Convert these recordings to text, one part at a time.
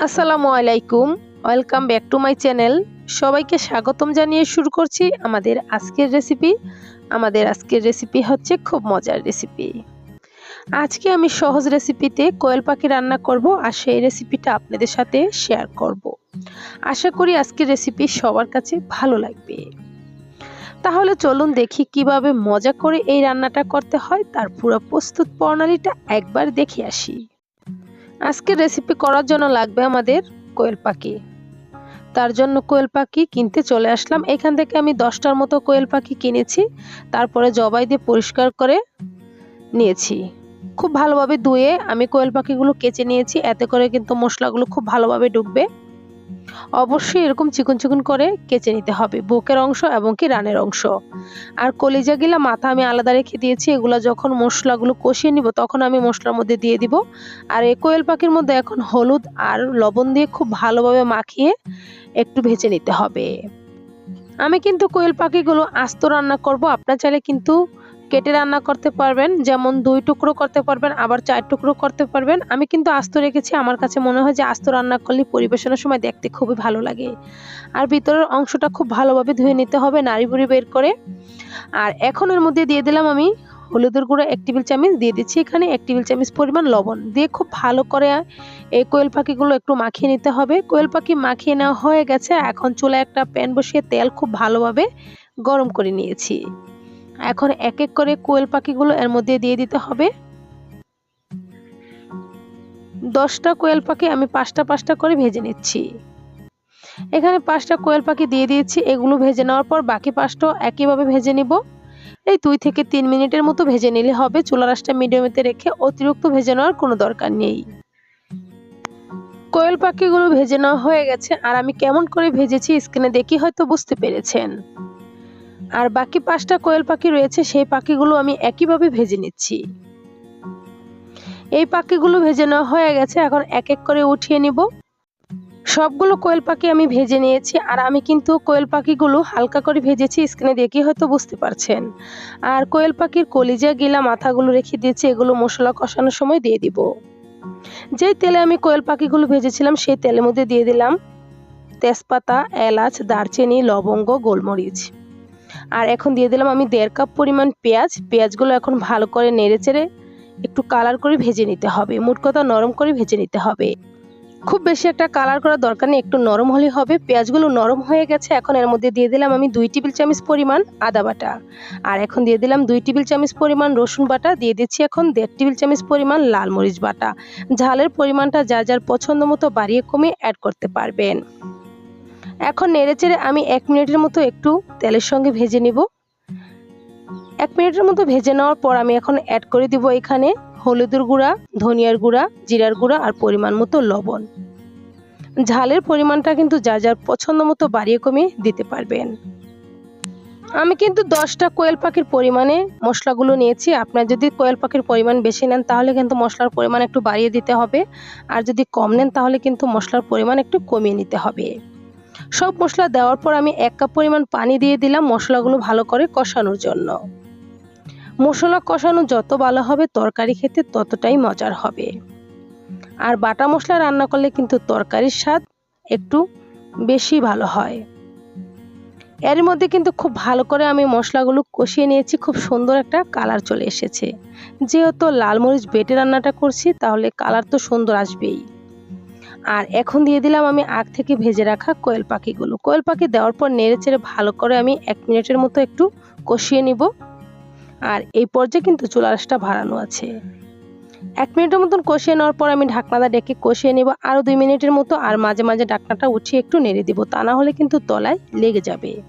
আসসালামু আলাইকুম, welcome back to my channel. সবাইকে স্বাগতম জানিয়ে শুরু করছি আমাদের আজকের রেসিপি। আমাদের আজকের রেসিপি হচ্ছে খুব মজার রেসিপি। আজকে আমি সহজ রেসিপিতে কোয়েল পাখি রান্না করব আর সেই রেসিপিটা আপনাদের সাথে শেয়ার করব। আশা করি আজকের রেসিপি সবার কাছে ভালো লাগবে। তাহলে চলুন দেখি কীভাবে মজা করে এই রান্নাটা করতে হয়, তার পুরো প্রস্তুত প্রণালীটা একবার দেখে আসি। আজকের রেসিপি করার জন্য লাগবে আমাদের কোয়েল পাখি। তার জন্য কোয়েল পাখি কিনতে চলে আসলাম। এখান থেকে আমি দশটার মতো কোয়েল পাখি কিনেছি। তারপরে জবাই দিয়ে পরিষ্কার করে নিয়েছি। খুব ভালোভাবে ধুয়ে আমি কোয়েল পাখিগুলো কেচে নিয়েছি। এতে করে কিন্তু মশলাগুলো খুব ভালোভাবে ডুববে অবশ্যই এরকম চিকন চিকন করে কেচে নিতে হবে, বুকের অংশ এবং কি রানের অংশ। আর কলিজা গিলা মাথা আমি আলাদা রেখে দিয়েছি, এগুলো যখন মশলাগুলো কষিয়ে নিব তখন আমি মশলার মধ্যে দিয়ে দিব। আর এই কোয়েল পাখির মধ্যে এখন হলুদ আর লবণ দিয়ে খুব ভালোভাবে মাখিয়ে একটু ভেজে নিতে হবে। আমি কিন্তু কোয়েল পাখিগুলো আস্ত রান্না করব, আপনার চাইলে কিন্তু কেটে রান্না করতে পারবেন, যেমন দুই টুকরো করতে পারবেন, আবার চার টুকরো করতে পারবেন। আমি কিন্তু আস্ত রেখেছি, আমার কাছে মনে হয় যে আস্ত রান্না করলে পরিবেশনের সময় দেখতে খুবই ভালো লাগে। আর ভিতরের অংশটা খুব ভালোভাবে ধুয়ে নিতে হবে, নাড়ি বুড়ি বের করে। আর এখন এর মধ্যে দিয়ে দিলাম আমি হলুদের গুঁড়ো, এক টেবিল চামচ দিয়ে দিচ্ছি এখানে, এক টেবিল চামচ পরিমাণ লবণ। দিয়ে খুব ভালো করে এই কোয়েল পাখিগুলো একটু মাখিয়ে নিতে হবে। কোয়েল পাখি মাখিয়ে নেওয়া হয়ে গেছে, এখন চুলায় একটা প্যান বসিয়ে তেল খুব ভালোভাবে গরম করে নিয়েছি। এখন এক এক করে কোয়েল পাখিগুলো এর মধ্যে দিয়ে দিতে হবে। দশটা কোয়েল পাখি আমি পাঁচটা পাঁচটা করে ভেজে নিচ্ছি। এখানে পাঁচটা কোয়েল পাখি দিয়ে দিয়েছি, এগুলো ভেজে নেওয়ার পর বাকি পাঁচটাও একইভাবে ভেজে নিব। এই দুই থেকে তিন মিনিটের মতো ভেজে নিলে হবে চুলা রাসটা মিডিয়ামেতে রেখে অতিরিক্ত ভেজে নেওয়ার কোনো দরকার নেই। কোয়েল পাখিগুলো ভেজে নেওয়া হয়ে গেছে, আর আমি কেমন করে ভেজেছি স্ক্রিনে দেখি হয়তো বুঝতে পেরেছেন। আর বাকি পাঁচটা কোয়েল পাখি রয়েছে, সেই পাখিগুলো আমি একইভাবে ভেজে নিচ্ছি। এই পাখিগুলো ভেজে নেওয়া হয়ে গেছে, এখন এক এক করে উঠিয়ে নিব। সবগুলো কোয়েল পাখি আমি ভেজে নিয়েছি, আর আমি কিন্তু কোয়েল পাখিগুলো হালকা করে ভেজেছি, স্ক্রিনে দেখে হয়তো বুঝতে পারছেন। আর কোয়েল পাখির কলিজা, গিলা, মাথাগুলো রেখে দিয়েছি, এগুলো মশলা কষানোর সময় দিয়ে দিব। যেই তেলে আমি কোয়েল পাখিগুলো ভেজেছিলাম, সেই তেলের মধ্যে দিয়ে দিলাম তেজপাতা, এলাচ, দারচিনি, লবঙ্গ, গোলমরিচ। আর এখন দিয়ে দিলাম আমি দেড় কাপ পরিমাণ পেঁয়াজ। পেঁয়াজগুলো এখন ভালো করে নেড়ে চেড়ে একটু কালার করে ভেজে নিতে হবে। মোট কথা নরম করে ভেজে নিতে হবে। খুব বেশি একটা কালার করার দরকার নেই, একটু নরম হলেই হবে। পেঁয়াজগুলো নরম হয়ে গেছে, এখন এর মধ্যে দিয়ে দিলাম আমি দুই টেবিল চামচ পরিমাণ আদা বাটা। আর এখন দিয়ে দিলাম দুই টেবিল চামচ পরিমাণ রসুন বাটা, দিয়ে দিচ্ছি এখন দেড় টেবিল চামচ পরিমাণ লাল মরিচ বাটা। ঝালের পরিমাণটা যা যার পছন্দ মতো বাড়িয়ে কমিয়ে অ্যাড করতে পারবেন। এখন নেড়েচেড়ে আমি এক মিনিটের মতো একটু তেলের সঙ্গে ভেজে নিব। এক মিনিটের মতো ভেজে নেওয়ার পর আমি এখন অ্যাড করে দিব এখানে হলুদের গুঁড়া, ধনিয়ার গুঁড়া, জিরার গুঁড়া আর পরিমাণ মতো লবণ। ঝালের পরিমাণটা কিন্তু যা যার পছন্দ মতো বাড়িয়ে কমিয়ে দিতে পারবেন। আমি কিন্তু দশটা কোয়েল পাখির পরিমাণে মশলাগুলো নিয়েছি। আপনার যদি কোয়েল পাখির পরিমাণ বেশি নেন তাহলে কিন্তু মশলার পরিমাণ একটু বাড়িয়ে দিতে হবে। আর যদি কম নেন তাহলে কিন্তু মশলার পরিমাণ একটু কমিয়ে নিতে হবে। সব মশলা দেওয়ার পর আমি এক কাপ পরিমাণ পানি দিয়ে দিলাম মশলাগুলো ভালো করে কষানোর জন্য। মশলা কষানো যত ভালো হবে তরকারি খেতে ততটাই মজার হবে। আর বাটা মশলা রান্না করলে কিন্তু তরকারির স্বাদ একটু বেশি ভালো হয়। এর মধ্যে কিন্তু খুব ভালো করে আমি মশলাগুলো কষিয়ে নিয়েছি, খুব সুন্দর একটা কালার চলে এসেছে। যেহেতু লাল মরিচ বেটে রান্নাটা করছি, তাহলে কালার তো সুন্দর আসবেই। আর এখন দিয়ে দিলাম আমি আগ থেকে ভেজে রাখা কোয়েল পাখিগুলো। কোয়েল পাখি দেওয়ার পর নেড়ে চেড়ে ভালো করে আমি এক মিনিটের মতো একটু কষিয়ে নিব। আর এই পর্যায়ে কিন্তু চুলাশটা ভাড়ানো আছে। এক মিনিটের মতন কষিয়ে নেওয়ার পর আমি ঢাকনাটা ডেকে কষিয়ে নিব। আরও দুই মিনিটের মতো আর মাঝে মাঝে ঢাকনাটা উঠিয়ে একটু নেড়ে দিব। তা না হলে কিন্তু তলায় লেগে যাবে।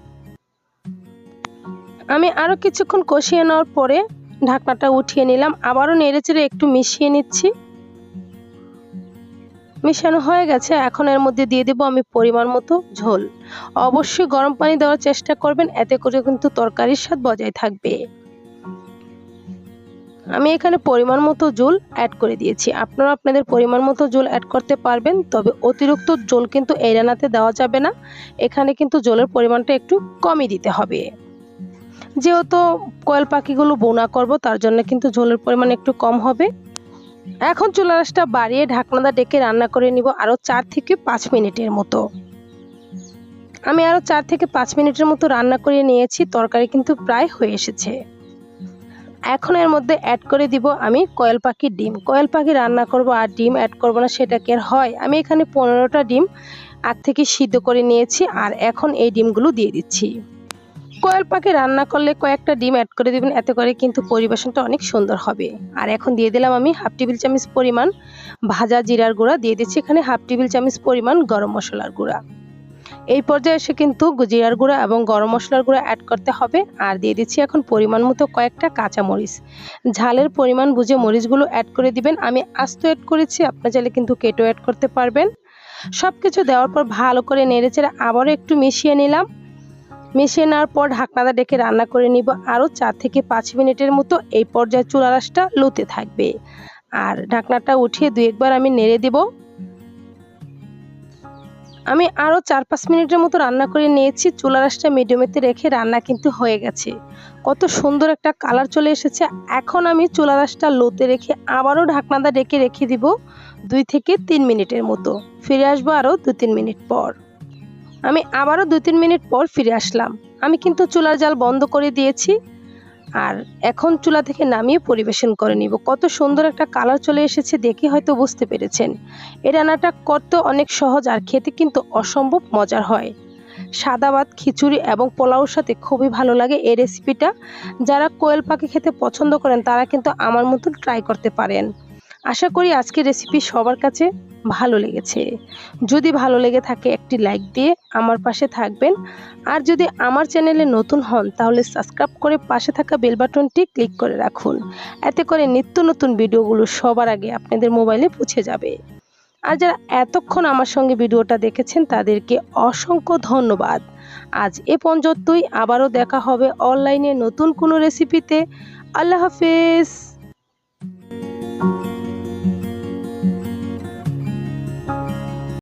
আমি আরও কিছুক্ষণ কষিয়ে নেওয়ার পরে ঢাকনাটা উঠিয়ে নিলাম। আবারও নেড়ে চেড়ে একটু মিশিয়ে নিচ্ছি। মিশানো হয়ে গেছে, এখন এর মধ্যে দিয়ে দেবো আমি পরিমাণ মতো ঝোল। অবশ্যই গরম পানি দেওয়ার চেষ্টা করবেন, এতে করে কিন্তু তরকারির স্বাদ বজায় থাকবে। আমি এখানে পরিমাণ মতো জল অ্যাড করে দিয়েছি। আপনারা আপনাদের পরিমাণ মতো জল অ্যাড করতে পারবেন, তবে অতিরিক্ত জল কিন্তু এই রান্নাতে দেওয়া যাবে না। এখানে কিন্তু জলের পরিমাণটা একটু কমই দিতে হবে। যেহেতু কয়েল পাখিগুলো বোনা করব, তার জন্য কিন্তু ঝোলের পরিমাণ একটু কম হবে। এখন চুলা রাসটা বাড়িয়ে ঢাকনাটা ডেকে রান্না করে নিব আরও চার থেকে পাঁচ মিনিটের মতো। আমি আরও চার থেকে পাঁচ মিনিটের মতো রান্না করে নিয়েছি, তরকারি কিন্তু প্রায় হয়ে এসেছে। এখন এর মধ্যে অ্যাড করে দিব আমি কয়েল পাখির ডিম। কয়েল পাখি রান্না করব আর ডিম অ্যাড করব না, সেটা কি আর হয়? আমি এখানে পনেরোটা ডিম আগ থেকে সিদ্ধ করে নিয়েছি আর এখন এই ডিমগুলো দিয়ে দিচ্ছি। কোয়েল পাখি রান্না করলে কয়েকটা ডিম অ্যাড করে দিবেন, এতে করে কিন্তু পরিবেশনটা অনেক সুন্দর হবে। আর এখন দিয়ে দিলাম আমি হাফ টেবিল চামচ পরিমাণ ভাজা জিরার গুঁড়া, দিয়ে দিচ্ছি এখানে হাফ টেবিল চামচ পরিমাণ গরম মশলার গুঁড়া। এই পর্যায়ে এসে কিন্তু জিরার গুঁড়া এবং গরম মশলার গুঁড়া অ্যাড করতে হবে, আর দিয়ে দিচ্ছি এখন পরিমাণ মতো কয়েকটা কাঁচা মরিচ ঝালের পরিমাণ বুঝে মরিচগুলো অ্যাড করে দিবেন। আমি আস্ত অ্যাড করেছি আপনার চাইলে কিন্তু কেটো অ্যাড করতে পারবেন। সব কিছু দেওয়ার পর ভালো করে নেড়েচেড়ে আবারও একটু মিশিয়ে নিলাম। মিশিয়ে নেওয়ার পর ঢাকনাটা ডেকে রান্না করে নিব। আরও চার থেকে পাঁচ মিনিটের মতো এই পর্যায়ে চুলা রাসটা লুতে থাকবে। আর ঢাকনাটা উঠিয়ে দু একবার আমি নেড়ে দিব। আমি আরও চার পাঁচ মিনিটের মতো রান্না করে নিয়েছি। চুলা রাসটা মিডিয়ামেতে রেখে রান্না কিন্তু হয়ে গেছে। কত সুন্দর একটা কালার চলে এসেছে। এখন আমি চুলা রাসটা লোতে রেখে আবারও ঢাকনাটা ডেকে রেখে দিব দুই থেকে তিন মিনিটের মতো। ফিরে আসব আরও দু তিন মিনিট পর। আমি আবারও দু তিন মিনিট পর ফিরে আসলাম। আমি কিন্তু চুলার জাল বন্ধ করে দিয়েছি আর এখন চুলা থেকে নামিয়ে পরিবেশন করে নিব। কত সুন্দর একটা কালার চলে এসেছে দেখে হয়তো বুঝতে পেরেছেন। এই রান্নাটা করতে অনেক সহজ আর খেতে কিন্তু অসম্ভব মজার হয়। সাদা ভাত, খিচুড়ি এবং পোলাওর সাথে খুবই ভালো লাগে এই রেসিপিটা যারা কোয়েল পাখি খেতে পছন্দ করেন তারা কিন্তু আমার মতন ট্রাই করতে পারেন। আশা করি আজকের রেসিপি সবার কাছে ভালো লেগেছে। যদি ভালো লেগে থাকে একটি লাইক দিয়ে আমার পাশে থাকবেন। আর যদি আমার চ্যানেলে নতুন হন, তাহলে সাবস্ক্রাইব করে পাশে থাকা বেল বাটনটি ক্লিক করে রাখুন। এতে করে নিত্য নতুন ভিডিওগুলো সবার আগে আপনাদের মোবাইলে পৌঁছে যাবে। আর যারা এতক্ষণ আমার সঙ্গে ভিডিওটা দেখেছেন, তাদেরকে অসংখ্য ধন্যবাদ। আজ এ পর্যন্তই। আবারও দেখা হবে অনলাইনে নতুন কোনো রেসিপিতে আল্লাহ হাফেজ!